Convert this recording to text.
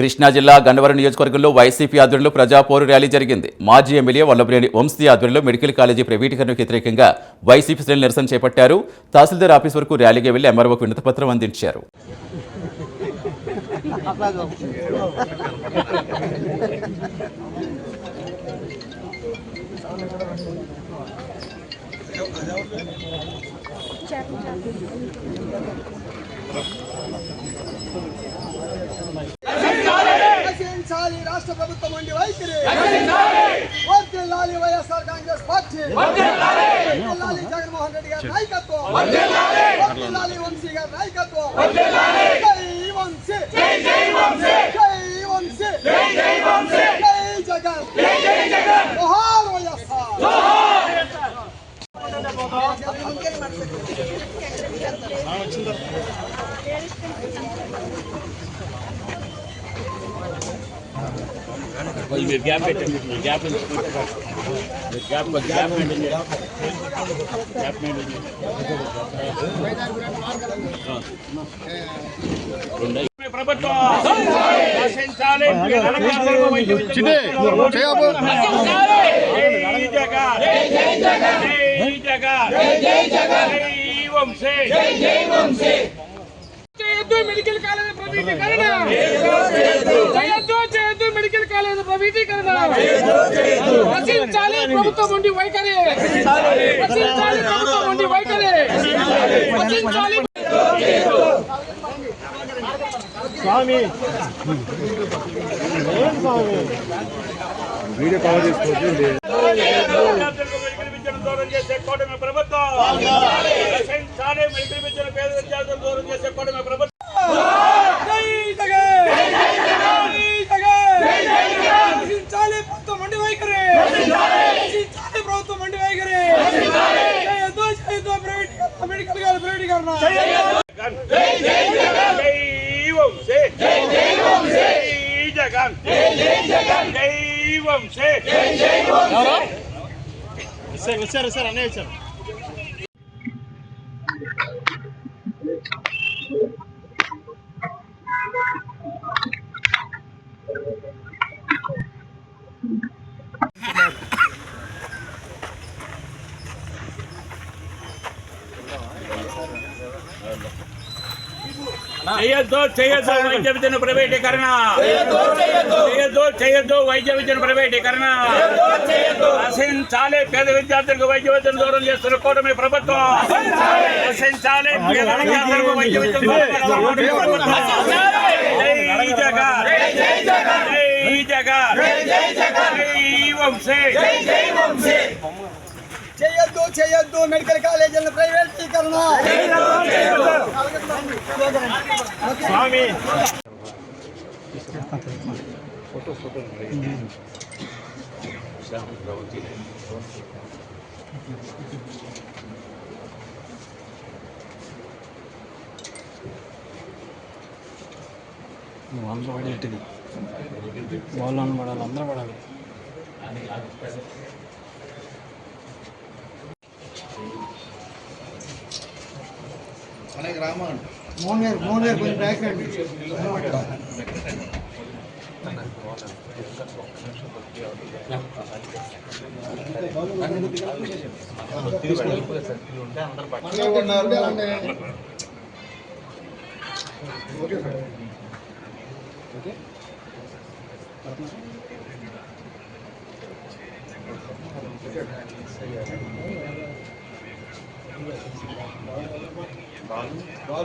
కృష్ణా జిల్లా గన్నవరం నియోజకవర్గంలో వైసీపీ ఆధ్వర్యంలో ప్రజాపోరు ర్యాలీ జరిగింది. మాజీ ఎమ్మెల్యే వల్లభనేని వంశీ ఆధ్వర్యంలో మెడికల్ కాలేజీ ప్రైవేటీకరణకు వ్యతిరేకంగా వైసీపీ శ్రేణులు నిరసన చేపట్టారు. తహసీల్దార్ ఆఫీస్ వరకు ర్యాలీకి వెళ్ళి ఎంఆర్ఓకు వినతిపత్రం అందించారు. ప్రభుత్వం ఉండి వైఖరి వర్ధిల్లాలి వైఎస్ఆర్ కాంగ్రెస్ పార్టీ వర్ధిల్లాలి జగన్మోహన్ రెడ్డి గారి నాయకత్వం వర్ధిల్లాలి వంశీ గారి నాయకత్వం జై వంశీ జై వంశీ జై జగన్ జోహార్ వైఎస్ఆర్ కొంచెం మీరు గ్యాప్ పెట్టండి గ్యాప్ మీరు gap gap maintain gap maintain ప్రభుత్వం రక్షించాలి జై జగన్ రచించాలి ప్రభుత్వం ఉండి వైఖరి రచించాలి ప్రభుత్వం ఉండి వైఖరి రచించాలి విద్యార్థులకు మెడికల్ విద్యను దూరం చేసే కూటమి ప్రభుత్వం దూరం చేసే కూటమి ప్రభుత్వం జగన్ జై వంశీ వచ్చారు సార్ అన్నయ్య వచ్చారు చేయొద్దు చేయొద్దు వైద్య విద్యను ప్రైవేటీకరణ. చేయొద్దు చేయొద్దు. వైద్య విద్యను ప్రైవేటీకరణ. రక్షించాలి పేద విద్యార్థులకు వైద్య విద్యను దూరం చేస్తున్న కూటమి ప్రభుత్వం. రక్షించాలి పేద విద్యార్థులకు వైద్య విద్యను దూరం చేస్తున్న కూటమి ప్రభుత్వం. జై ಸ್ವಾಮಿ. ಫೋಟೋ ಫೋಟೋ ನೀವು ಅಂದ್ರೆ ಹೊಡಿ ಇಟ್ಟಿದ್ದೀವಿ ಬಾಲ್ ಆನ್ ಮಾಡಲ್ಲ ಅಂದ್ರೆ ಮಾಡಲ್ಲ. మనకి రామాను మోహన్ గారు మోహన్ గారు కొంచెం బ్యాక్ రండి okay sir okay Thank you. Mann.